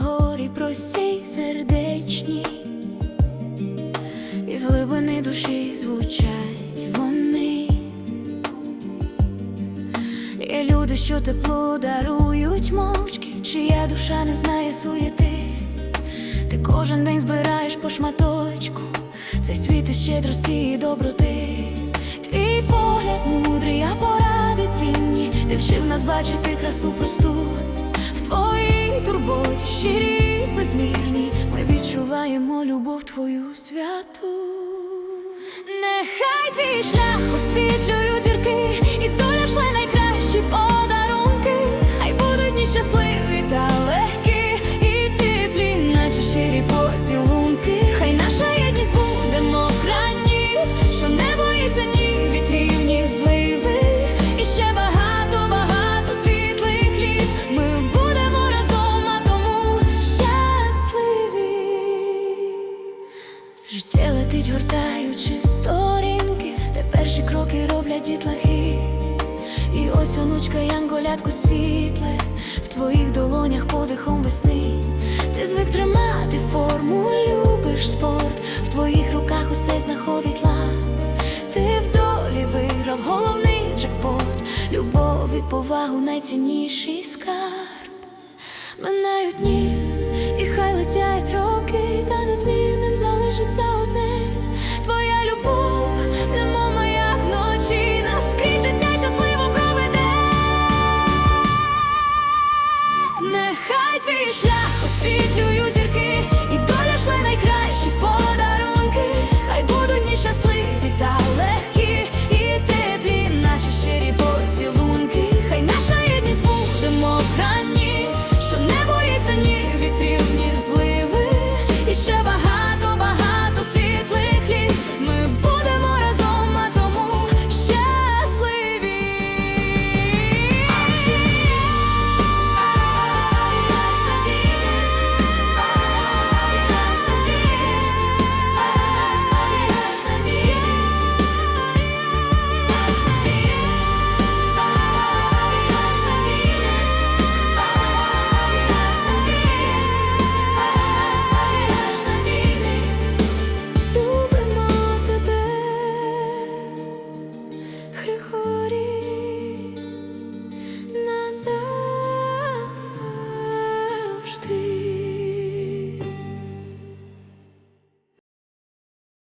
горі прості, сердечні, із глибини душі звучать вони. Є люди, що тепло дарують мовчки, чия душа не знає суєти. Ти кожен день збираєш по шматочку, цей світ із щедрості і доброти. Твій погляд мудрий, а поради цінні. Ти вчив нас бачити красу просту. Турботі щирі, безмірні. Ми відчуваємо любов твою святу. Нехай твій шлях дітлахи. І ось онучка янголятко світле, в твоїх долонях подихом весни. Ти звик тримати форму, любиш спорт, в твоїх руках усе знаходить лад. Ти в долі виграв головний джекпот, любов і повагу найцінніший скарб. Минають дні, і хай летять роки, та незмінним залишиться одне. приходить.